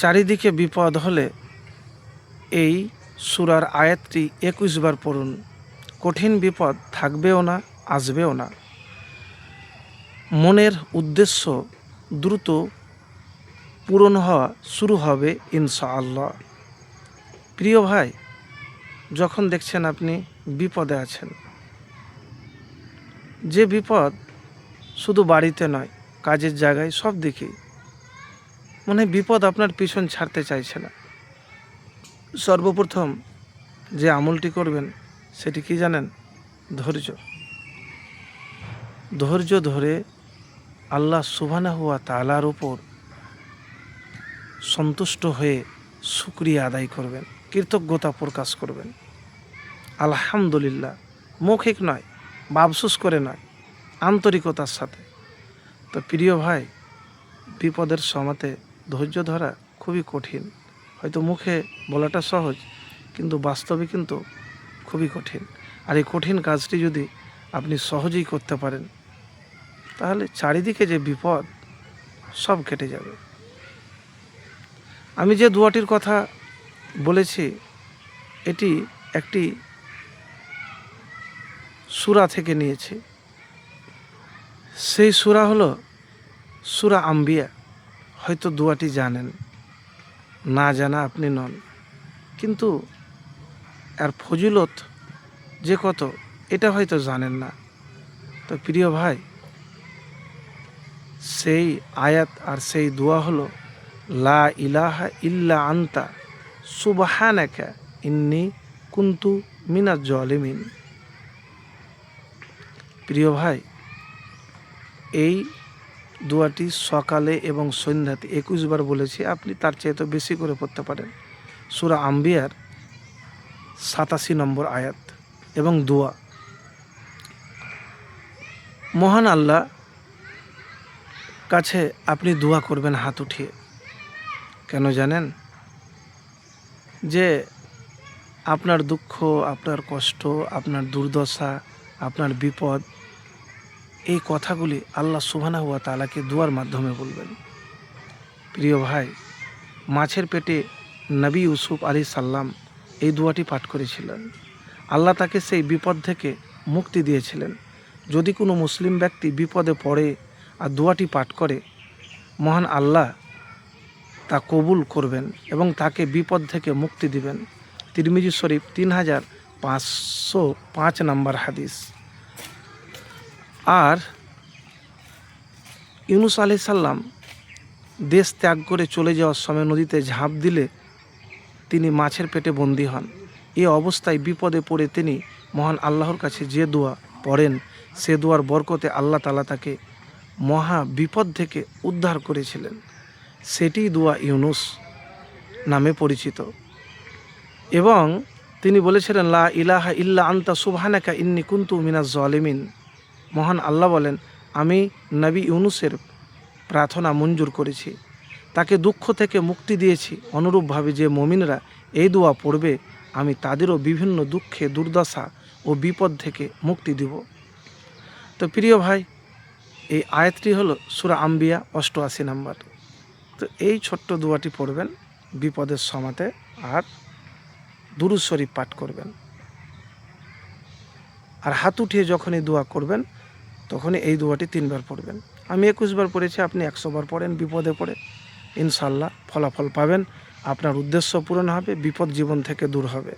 চারিদিকে বিপদ হলে এই সুরার আয়াতটি একুশ বার পড়ুন। কঠিন বিপদ থাকবেও না, আসবেও না। মনের উদ্দেশ্য দ্রুত পূরণ হওয়া শুরু হবে ইনশাআল্লাহ। প্রিয় ভাই, যখন দেখছেন আপনি বিপদে আছেন, যে বিপদ শুধু বাড়িতে নয়, কাজের জায়গায় সব দিকেই মনে বিপদ আপনার পিছন ছাড়তে চাইছে না। সর্বপ্রথম যে আমলটি করবেন, সেটি কি জানেন? ধৈর্য। ধৈর্য ধরে আল্লাহ সুবানা হুয়া তালার উপর সন্তুষ্ট হয়ে শুক্রিয়া আদায় করবেন, কৃতজ্ঞতা প্রকাশ করবেন। আলহামদুলিল্লাহ, মৌখিক নয় বা আফসোস করে নয়, আন্তরিকতার সাথে। তো প্রিয় ভাই, বিপদের সমাতে ধৈর্য ধরা খুবই কঠিন। হয়তো মুখে বলাটা সহজ, কিন্তু বাস্তবে কিন্তু খুবই কঠিন। আর এই কঠিন কাজটি যদি আপনি সহজেই করতে পারেন, তাহলে চারিদিকে যে বিপদ, সব কেটে যাবে। আমি যে দুয়াটির কথা বলেছি, এটি একটি সুরা থেকে নিয়েছি। সেই সুরা হলো সুরা আম্বিয়া। হয়তো দুয়াটি জানেন, না জানা আপনি নন। কিন্তু আর ফজিলত যে কত, এটা হয়তো জানেন না। তো প্রিয় ভাই, সেই আয়াত আর সেই দোয়া হলো, লা ইলাহা ইল্লা আন্তা সুবহানাকা ইন্নি কুন্তু মিনাজ জলিমিন। প্রিয় ভাই, এই দোয়াটি সকালে এবং সন্ধ্যাতে একুশ বার বলেছি, আপনি তার চেয়ে তো বেশি করে পড়তে পারেন। সুরা আম্বিয়ার সাতাশি নম্বর আয়াত এবং দোয়া। মহান আল্লাহ কাছে আপনি দোয়া করবেন হাত উঠিয়ে। কেন জানেন? যে আপনার দুঃখ, আপনার কষ্ট, আপনার দুর্দশা, আপনার বিপদ এই কথাগুলি আল্লাহ সুবহানাহু হুয়া তালাকে দুয়ার মাধ্যমে বলবেন। প্রিয় ভাই, মাছের পেটে নবী ইউসুফ আলী সাল্লাম এই দুয়াটি পাঠ করেছিলেন। আল্লাহ তাকে সেই বিপদ থেকে মুক্তি দিয়েছিলেন। যদি কোনো মুসলিম ব্যক্তি বিপদে পড়ে আর দুয়াটি পাঠ করে, মহান আল্লাহ তা কবুল করবেন এবং তাকে বিপদ থেকে মুক্তি দিবেন। তিরমিজি শরীফ তিন হাজার পাঁচশো পাঁচ নম্বর হাদিস। আর ইউনুস আলি সাল্লাম দেশ ত্যাগ করে চলে যাওয়ার সময় নদীতে ঝাঁপ দিলে তিনি মাছের পেটে বন্দী হন। এ অবস্থায় বিপদে পড়ে তিনি মহান আল্লাহর কাছে যে দোয়া পড়েন, সে দোয়ার বরকতে আল্লাহ তালা তাকে মহা বিপদ থেকে উদ্ধার করেছিলেন। সেটি দোয়া ইউনুস নামে পরিচিত। এবং তিনি বলেছিলেন, লা ইলাহা ইল্লা আন্তা সুবহানাকা ইন্নি কুন্তু মিনাজ জলিমিন। মহান আল্লাহ বলেন, আমি নবী ইউনুসের প্রার্থনা মঞ্জুর করেছি। তাকে দুঃখ থেকে মুক্তি দিয়েছি। অনুরূপভাবে যে মমিনরা এই দোয়া পড়বে, আমি তাদেরও বিভিন্ন দুঃখে দুর্দশা ও বিপদ থেকে মুক্তি দিব। তো প্রিয় ভাই, এই আয়াতটি হলো সুরা আম্বিয়া, অষ্টআশি নাম্বার। তো এই ছোট্ট দোয়াটি পড়বেন, বিপদের সমাতে আর দুরুদ শরীফ পাঠ করবেন। আর হাত উঠিয়ে যখন এই দোয়া করবেন তখনই এই দোয়াটি তিনবার পড়বেন। আমি একুশবার পড়েছি, আপনি একশোবার পড়েন, বিপদে পড়ে ইনশাল্লাহ ফলাফল পাবেন। আপনার উদ্দেশ্য পূরণ হবে, বিপদ জীবন থেকে দূর হবে।